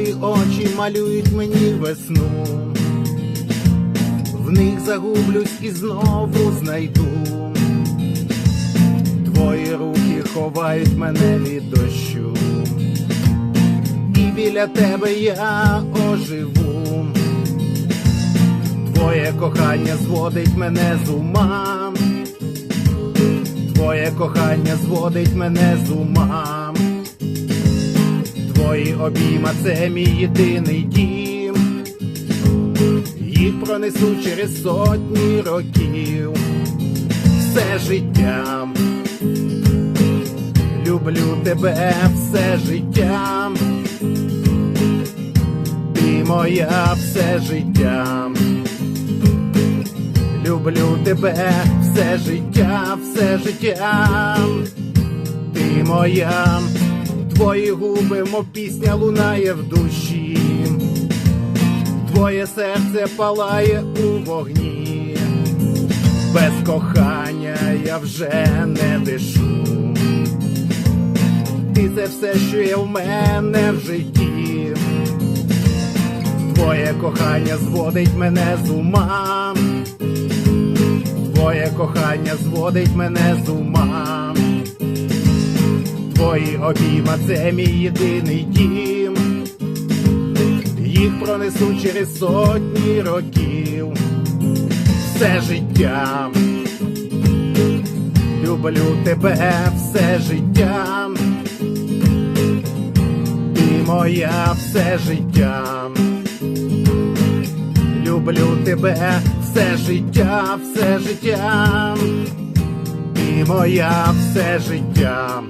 Твої очі малюють мені весну, в них загублюсь і знову знайду. Твої руки ховають мене від дощу, і біля тебе я оживу. Твоє кохання зводить мене з ума. Твоє кохання зводить мене з ума. Твої обійма це мій єдиний дім. Їх пронесу через сотні років. Все життя. Люблю тебе все життя. Ти моя все життя. Люблю тебе все життя, все життя. Ти моя, твої губи, мов пісня лунає в душі. Твоє серце палає у вогні. Без кохання я вже не дишу. Ти це все, що є в мене в житті. Твоє кохання зводить мене з ума. Твоє кохання зводить мене з ума. Твої обійма це мій єдиний дім. Їх пронесу через сотні років. Все життя. Люблю тебе все життя. Ти моя все життя. Люблю тебе все життя, все життя. Ти моя все життя.